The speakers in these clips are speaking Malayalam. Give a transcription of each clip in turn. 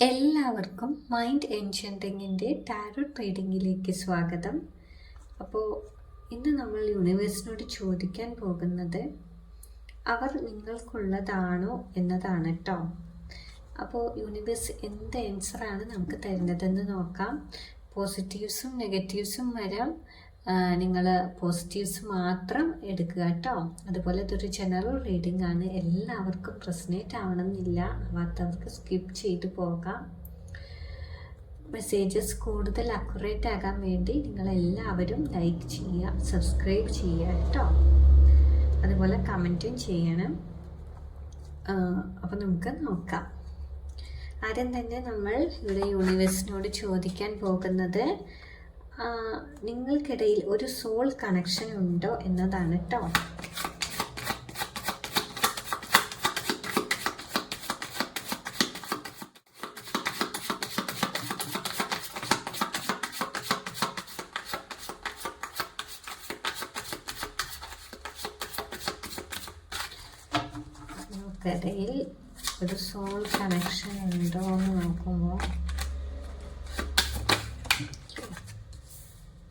എല്ലാവർക്കും മൈൻഡ് എൻജിനീയറിങ്ങിന്റെ ടാരോട്ട് ട്രേഡിങ്ങിലേക്ക് സ്വാഗതം. അപ്പോൾ ഇന്ന് നമ്മൾ യൂണിവേഴ്സിനോട് ചോദിക്കാൻ പോകുന്നത് അവർ നിങ്ങൾക്കുള്ളതാണോ എന്നതാണ് കേട്ടോ അപ്പോൾ യൂണിവേഴ്സ് എന്ത് ആൻസറാണ് നമുക്ക് തരുന്നതെന്ന് നോക്കാം. പോസിറ്റീവ്സും നെഗറ്റീവ്സും വരാം. നിങ്ങൾ പോസിറ്റീവ്സ് മാത്രം എടുക്കുക കേട്ടോ. അതുപോലെ ഇതൊരു ജനറൽ റീഡിംഗ് ആണ്. എല്ലാവർക്കും പ്രസനേറ്റ് ആവണമെന്നില്ല. ആവാത്തവർക്ക് സ്കിപ്പ് ചെയ്ത് പോകാം. മെസ്സേജസ് കൂടുതൽ അക്യുറേറ്റ് ആകാൻ വേണ്ടി നിങ്ങൾ എല്ലാവരും ലൈക്ക് ചെയ്യുക സബ്സ്ക്രൈബ് ചെയ്യുക കേട്ടോ. അതുപോലെ കമന്റും ചെയ്യണം. അപ്പോൾ നമുക്ക് നോക്കാം. ആദ്യം തന്നെ നമ്മൾ ഇവിടെ യൂണിവേഴ്സിനോട് ചോദിക്കാൻ പോകുന്നത് നിങ്ങൾക്കിടയിൽ ഒരു സോൾ കണക്ഷൻ ഉണ്ടോ എന്നതാണ് കേട്ടോ ഒരു സോൾ കണക്ഷൻ ഉണ്ടോ എന്ന് നോക്കുമ്പോൾ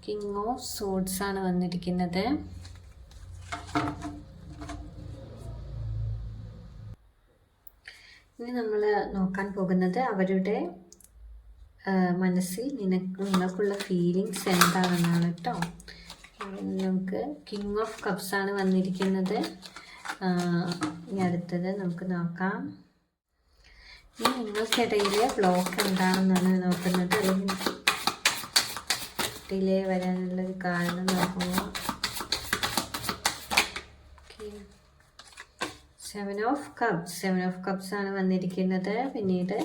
കിങ് ഓഫ് സോഡ്സ് ആണ് വന്നിരിക്കുന്നത്. ഇനി നമ്മൾ നോക്കാൻ പോകുന്നത് അവരുടെ മനസ്സിൽ നിനക്ക് നിങ്ങൾക്കുള്ള ഫീലിങ്സ് എന്താണെന്നാണ് കേട്ടോ നമുക്ക് കിങ് ഓഫ് കപ്സ് ആണ് വന്നിരിക്കുന്നത്. ഇനി അടുത്തത് നമുക്ക് നോക്കാം. ഇനി നിങ്ങൾക്കിടയിലെ ബ്ലോക്ക് എന്താണെന്നാണ് നോക്കുന്നത്? അല്ലെങ്കിൽ ഡിലേ വരാനുള്ളൊരു കാരണം നോക്കുമ്പോൾ seven of cups seven of cups ആണ് വന്നിരിക്കുന്നത്. പിന്നീട്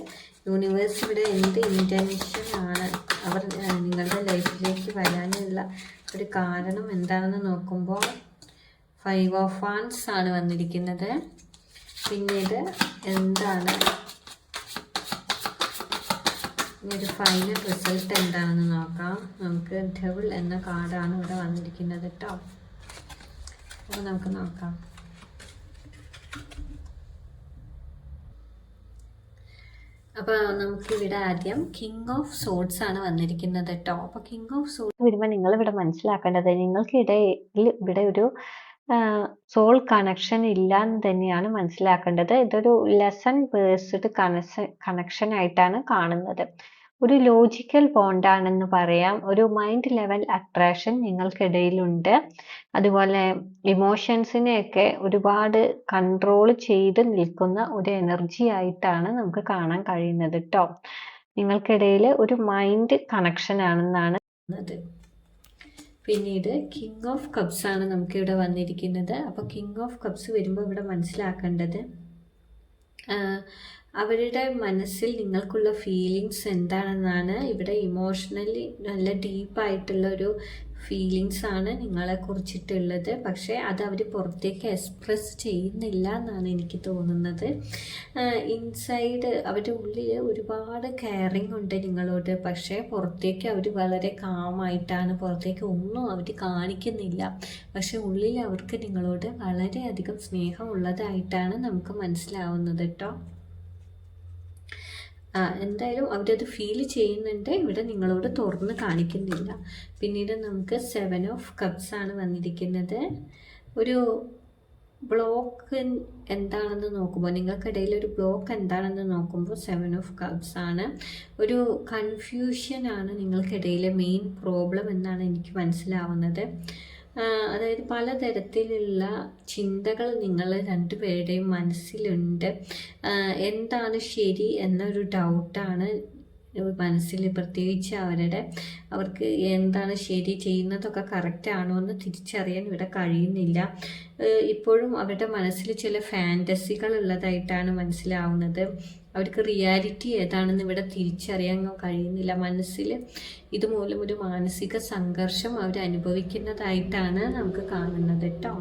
യൂണിവേഴ്സ് ഇവിടെ എന്ത് ഇന്റൻഷൻ ആണ്? അവർ നിങ്ങളുടെ ലൈഫിലേക്ക് വരാനുള്ള ഒരു കാരണം എന്താണെന്ന് നോക്കുമ്പോൾ ഫൈവ് ഓഫ് ഫാൻസ് ആണ് വന്നിരിക്കുന്നത്. പിന്നീട് എന്താണ് ഇനി ഒരു ഫൈനൽ റിസൾട്ട് എന്താണെന്ന് നോക്കാം. നമുക്ക് ഡബിൾ എന്ന കാർഡാണ് ഇവിടെ വന്നിരിക്കുന്നത് കേട്ടോ അപ്പോൾ നമുക്ക് നോക്കാം. അപ്പോൾ നമുക്ക് ഇവിടെ ആദ്യം കിങ് ഓഫ് സോഡ്സ് ആണ് വന്നിരിക്കുന്നത് കേട്ടോ അപ്പോൾ കിങ് ഓഫ് സോഡ്സ് വരുമ്പോൾ നിങ്ങൾ ഇവിടെ മനസ്സിലാക്കേണ്ടത് നിങ്ങൾക്കിടയിൽ ഇവിടെ ഒരു സോൾ കണക്ഷൻ ഇല്ല എന്ന് തന്നെയാണ് മനസ്സിലാക്കേണ്ടത്. ഇതൊരു ലെസൺ ബേസ്ഡ് കണക്ഷൻ കണക്ഷൻ ആയിട്ടാണ് കാണുന്നത്. ഒരു ലോജിക്കൽ ബോണ്ടാണെന്ന് പറയാം. ഒരു മൈൻഡ് ലെവൽ അട്രാക്ഷൻ നിങ്ങൾക്കിടയിലുണ്ട്. അതുപോലെ ഇമോഷൻസിനെയൊക്കെ ഒരുപാട് കൺട്രോൾ ചെയ്ത് നിൽക്കുന്ന ഒരു എനർജി ആയിട്ടാണ് നമുക്ക് കാണാൻ കഴിയുന്നത് കേട്ടോ നിങ്ങൾക്കിടയിൽ ഒരു മൈൻഡ് കണക്ഷൻ ആണെന്നാണ് പിന്നീട് കിങ് ഓഫ് കപ്സ് ആണ് നമുക്കിവിടെ വന്നിരിക്കുന്നത്. അപ്പോൾ കിങ് ഓഫ് കപ്സ് വരുമ്പോൾ ഇവിടെ മനസ്സിലാക്കേണ്ടത് അവരുടെ മനസ്സിൽ നിങ്ങൾക്കുള്ള ഫീലിങ്സ് എന്താണെന്നാണ് ഇവിടെ ഇമോഷണലി നല്ല ഡീപ്പായിട്ടുള്ള ഒരു ഫീലിങ്സ് ആണ് നിങ്ങളെ കുറിച്ചിട്ടുള്ളത്. പക്ഷേ അത് അവർ പുറത്തേക്ക് എക്സ്പ്രസ് ചെയ്യുന്നില്ല എന്നാണ് എനിക്ക് തോന്നുന്നത്. ഇൻസൈഡ് അവരുടെ ഉള്ളിൽ ഒരുപാട് കെയറിങ് ഉണ്ട് നിങ്ങളോട്. പക്ഷേ പുറത്തേക്ക് അവർ വളരെ കാമായിട്ടാണ് പുറത്തേക്ക് ഒന്നും അവർ കാണിക്കുന്നില്ല. പക്ഷേ ഉള്ളിൽ അവർക്ക് നിങ്ങളോട് വളരെയധികം സ്നേഹമുള്ളതായിട്ടാണ് നമുക്ക് മനസ്സിലാവുന്നത് കേട്ടോ എന്തായാലും അവരത് ഫീൽ ചെയ്യുന്നുണ്ട്. ഇവിടെ നിങ്ങളോട് തുറന്ന് കാണിക്കുന്നില്ല. പിന്നീട് നമുക്ക് സെവൻ ഓഫ് കപ്സ് ആണ് വന്നിരിക്കുന്നത്. ഒരു ബ്ലോക്ക് എന്താണെന്ന് നോക്കുമ്പോൾ നിങ്ങൾക്കിടയിൽ ഒരു ബ്ലോക്ക് എന്താണെന്ന് നോക്കുമ്പോൾ സെവൻ ഓഫ് കപ്സ് ആണ്. ഒരു കൺഫ്യൂഷൻ ആണ് നിങ്ങൾക്കിടയിലെ മെയിൻ പ്രോബ്ലം എന്നാണ് എനിക്ക് മനസ്സിലാവുന്നത്. അതായത് പലതരത്തിലുള്ള ചിന്തകൾ നിങ്ങൾ രണ്ടുപേരുടെയും മനസ്സിലുണ്ട്. എന്താണ് ശരി എന്നൊരു ഡൗട്ടാണ് മനസ്സിൽ പ്രത്യേകിച്ച് അവരുടെ അവർക്ക് എന്താണ് ശരി ചെയ്യുന്നതൊക്കെ കറക്റ്റ് ആണോ എന്ന് തിരിച്ചറിയാൻ ഇവിടെ കഴിയുന്നില്ല. ഇപ്പോഴും അവരുടെ മനസ്സിൽ ചില ഫാന്റസികൾ ഉള്ളതായിട്ടാണ് മനസ്സിലാവുന്നത്. അവർക്ക് റിയാലിറ്റി ഏതാണെന്ന് ഇവിടെ തിരിച്ചറിയാൻ കഴിയുന്നില്ല. മനസ്സിൽ ഇതുമൂലം ഒരു മാനസിക സംഘർഷം അവർ അനുഭവിക്കുന്നതായിട്ടാണ് നമുക്ക് കാണുന്നത് കേട്ടോ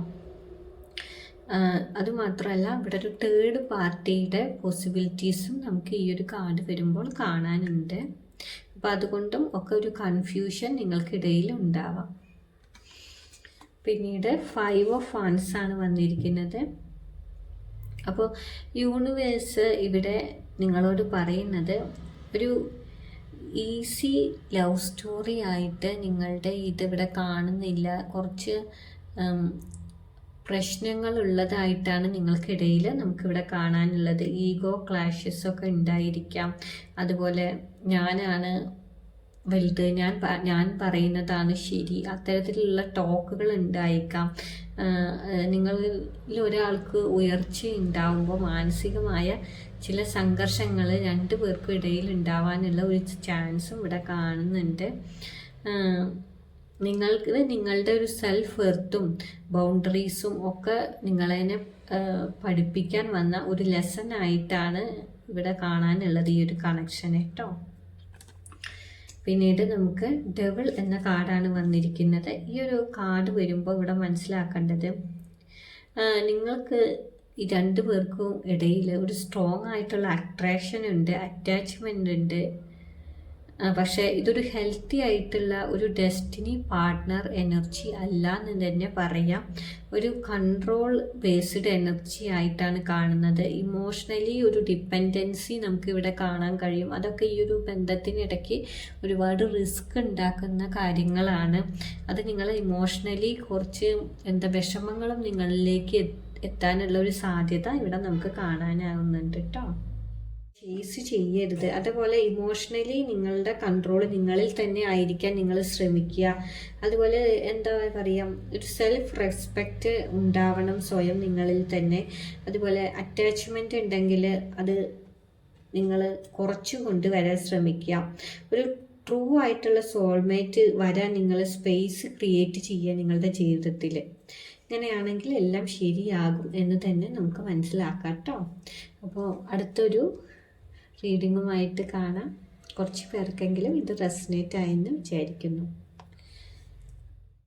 അതുമാത്രമല്ല ഇവിടെ ഒരു തേർഡ് പാർട്ടിയുടെ പോസിബിലിറ്റീസും നമുക്ക് ഈ ഒരു കാർഡ് വരുമ്പോൾ കാണാനുണ്ട്. അപ്പോൾ അതുകൊണ്ടും ഒക്കെ ഒരു കൺഫ്യൂഷൻ നിങ്ങൾക്കിടയിൽ ഉണ്ടാവാം. പിന്നീട് ഫൈവ് ഓഫ് ഫാൻസ് ആണ് വന്നിരിക്കുന്നത്. അപ്പോൾ യൂണിവേഴ്സ് ഇവിടെ നിങ്ങളോട് പറയുന്നത് ഒരു ഈസി ലവ് സ്റ്റോറി ആയിട്ട് നിങ്ങളുടെ ഇതിവിടെ കാണുന്നില്ല. കുറച്ച് ഉം, പ്രശ്നങ്ങളുള്ളതായിട്ടാണ് നിങ്ങൾക്കിടയിൽ നമുക്കിവിടെ കാണാനുള്ളത്. ഈഗോ ക്ലാഷസ് ഒക്കെ ഉണ്ടായിരിക്കാം. അതുപോലെ ഞാനാണ് വലുത്. ഞാൻ ഞാൻ പറയുന്നതാണ് ശരി. അത്തരത്തിലുള്ള ടോക്കുകൾ ഉണ്ടായേക്കാം. നിങ്ങളിൽ ഒരാൾക്ക് ഉയർച്ച ഉണ്ടാവുമ്പോൾ മാനസികമായ ചില സംഘർഷങ്ങൾ രണ്ടു പേർക്കും ഇടയിൽ ഉണ്ടാവാനുള്ള ഒരു ചാൻസും ഇവിടെ കാണുന്നുണ്ട്. നിങ്ങൾക്ക് നിങ്ങളുടെ ഒരു സെൽഫ് വെർത്തും ബൗണ്ടറീസും ഒക്കെ നിങ്ങളതിനെ പഠിപ്പിക്കാൻ വന്ന ഒരു ലെസൺ ആയിട്ടാണ് ഇവിടെ കാണാനുള്ളത് ഈ ഒരു കണക്ഷൻ കേട്ടോ പിന്നീട് നമുക്ക് ഡബിൾ എന്ന കാർഡാണ് വന്നിരിക്കുന്നത്. ഈ ഒരു കാർഡ് വരുമ്പോൾ ഇവിടെ മനസ്സിലാക്കേണ്ടത് നിങ്ങൾക്ക് ഈ രണ്ടു പേർക്കും ഇടയിൽ ഒരു സ്ട്രോങ് ആയിട്ടുള്ള അട്രാക്ഷൻ ഉണ്ട് അറ്റാച്ച്മെന്റ് ഉണ്ട് പക്ഷേ ഇതൊരു ഹെൽത്തി ആയിട്ടുള്ള ഒരു ഡെസ്റ്റിനി പാർട്ട്ണർ എനർജി അല്ല എന്ന് തന്നെ പറയാം. ഒരു കൺട്രോൾ ബേസ്ഡ് എനർജി ആയിട്ടാണ് കാണുന്നത്. ഇമോഷണലി ഒരു ഡിപ്പെൻഡൻസി നമുക്ക് ഇവിടെ കാണാൻ കഴിയും. അതൊക്കെ ഈ ഒരു ബന്ധത്തിനിടയ്ക്ക് ഒരുപാട് റിസ്ക് ഉണ്ടാക്കുന്ന കാര്യങ്ങളാണ്. അത് നിങ്ങൾ ഇമോഷണലി കുറച്ച് എന്താ വിഷമങ്ങളും നിങ്ങളിലേക്ക് എത്താനുള്ള ഒരു സാധ്യത ഇവിടെ നമുക്ക് കാണാനാവുന്നുണ്ട് കേട്ടോ ചേസ് ചെയ്യരുത്. അതുപോലെ ഇമോഷണലി നിങ്ങളുടെ കൺട്രോൾ നിങ്ങളിൽ തന്നെ ആയിരിക്കാൻ നിങ്ങൾ ശ്രമിക്കുക. അതുപോലെ എന്താ പറയുക ഒരു സെൽഫ് റെസ്പെക്റ്റ് ഉണ്ടാവണം സ്വയം നിങ്ങളിൽ തന്നെ. അതുപോലെ അറ്റാച്ച്മെന്റ് ഉണ്ടെങ്കിൽ അത് നിങ്ങൾ കുറച്ചു കൊണ്ടുവരാൻ ശ്രമിക്കുക. ഒരു ട്രൂ ആയിട്ടുള്ള സോൾമേറ്റ് വരാൻ നിങ്ങൾ സ്പേസ് ക്രിയേറ്റ് ചെയ്യുക നിങ്ങളുടെ ജീവിതത്തിൽ. ഇങ്ങനെയാണെങ്കിൽ എല്ലാം ശരിയാകും എന്ന് തന്നെ നമുക്ക് മനസ്സിലാക്കാം കേട്ടോ അപ്പോൾ അടുത്തൊരു റീഡിങ്ങുമായിട്ട് കാണാം. കുറച്ച് പേർക്കെങ്കിലും ഇത് റെസിനേറ്റ് ആയെന്ന് വിചാരിക്കുന്നു.